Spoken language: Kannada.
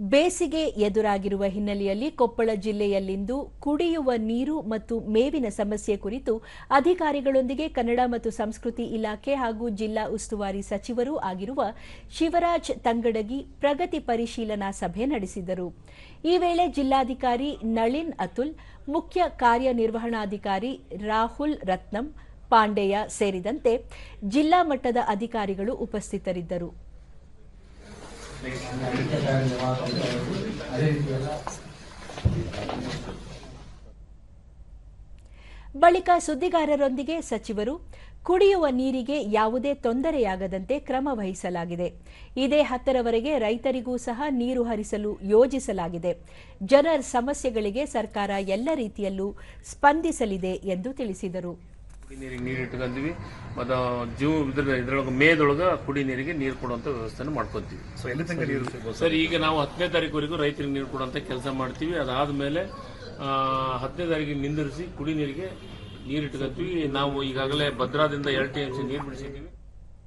ಬೇಸಿಗೆ ಎದುರಾಗಿರುವ ಹಿನ್ನೆಲೆಯಲ್ಲಿ ಕೊಪ್ಪಳ ಜಿಲ್ಲೆಯಲ್ಲಿಂದು ಕುಡಿಯುವ ನೀರು ಮತ್ತು ಮೇವಿನ ಸಮಸ್ಯೆ ಕುರಿತು ಅಧಿಕಾರಿಗಳೊಂದಿಗೆ ಕನ್ನಡ ಮತ್ತು ಸಂಸ್ಕೃತಿ ಇಲಾಖೆ ಹಾಗೂ ಜಿಲ್ಲಾ ಉಸ್ತುವಾರಿ ಸಚಿವರೂ ಆಗಿರುವ ಶಿವರಾಜ್ ತಂಗಡಗಿ ಪ್ರಗತಿ ಪರಿಶೀಲನಾ ಸಭೆ ನಡೆಸಿದರು. ಈ ವೇಳೆ ಜಿಲ್ಲಾಧಿಕಾರಿ ನಳಿನ್ ಅತುಲ್, ಮುಖ್ಯ ಕಾರ್ಯನಿರ್ವಹಣಾಧಿಕಾರಿ ರಾಹುಲ್ ರತ್ನಂ, ಪಾಂಡೆಯ ಸೇರಿದಂತೆ ಜಿಲ್ಲಾ ಮಟ್ಟದ ಅಧಿಕಾರಿಗಳು ಉಪಸ್ಥಿತರಿದ್ದರು. ಬಳಿಕ ಸುದ್ದಿಗಾರರೊಂದಿಗೆ ಸಚಿವರು, ಕುಡಿಯುವ ನೀರಿಗೆ ಯಾವುದೇ ತೊಂದರೆಯಾಗದಂತೆ ಕ್ರಮ ವಹಿಸಲಾಗಿದೆ. ಇದೇ ಹತ್ತರವರೆಗೆ ರೈತರಿಗೂ ಸಹ ನೀರು ಹರಿಸಲು ಯೋಜಿಸಲಾಗಿದೆ. ಜನರ ಸಮಸ್ಯೆಗಳಿಗೆ ಸರ್ಕಾರ ಎಲ್ಲ ರೀತಿಯಲ್ಲೂ ಸ್ಪಂದಿಸಲಿದೆ ಎಂದು ತಿಳಿಸಿದರು. ಕುಡಿ ನೀರಿಗೆ ನೀರು ಇಟ್ಕೊಂತೀವಿ. ಮತ್ತು ಜೂ ಇದ್ರ ಇದ್ರೊಳಗೆ ಮೇದೊಳಗೆ ಕುಡಿ ನೀರಿಗೆ ನೀರು ಕೊಡುವಂಥ ವ್ಯವಸ್ಥೆನ ಮಾಡ್ಕೊತೀವಿ. ಸೊ ಎಲ್ಲಿ ತನಕ ನೀರು ಸಿಗ್ಬೋದು? ಸರ್ ಈಗ ನಾವು ಹತ್ತನೇ ತಾರೀಕುವರೆಗೂ ರೈತರಿಗೆ ನೀರು ಕೊಡುವಂಥ ಕೆಲಸ ಮಾಡ್ತೀವಿ. ಅದಾದಮೇಲೆ ಹತ್ತನೇ ತಾರೀಕಿಗೆ ನಿಂದಿರಿಸಿ ಕುಡಿ ನೀರಿಗೆ ನೀರು ಇಟ್ಕೊತೀವಿ. ನಾವು ಈಗಾಗಲೇ ಭದ್ರಾದಿಂದ ಎರಡು ಟಿ ಎಂ ಸಿ ನೀರು ಬಿಡಿಸಿದ್ದೀವಿ.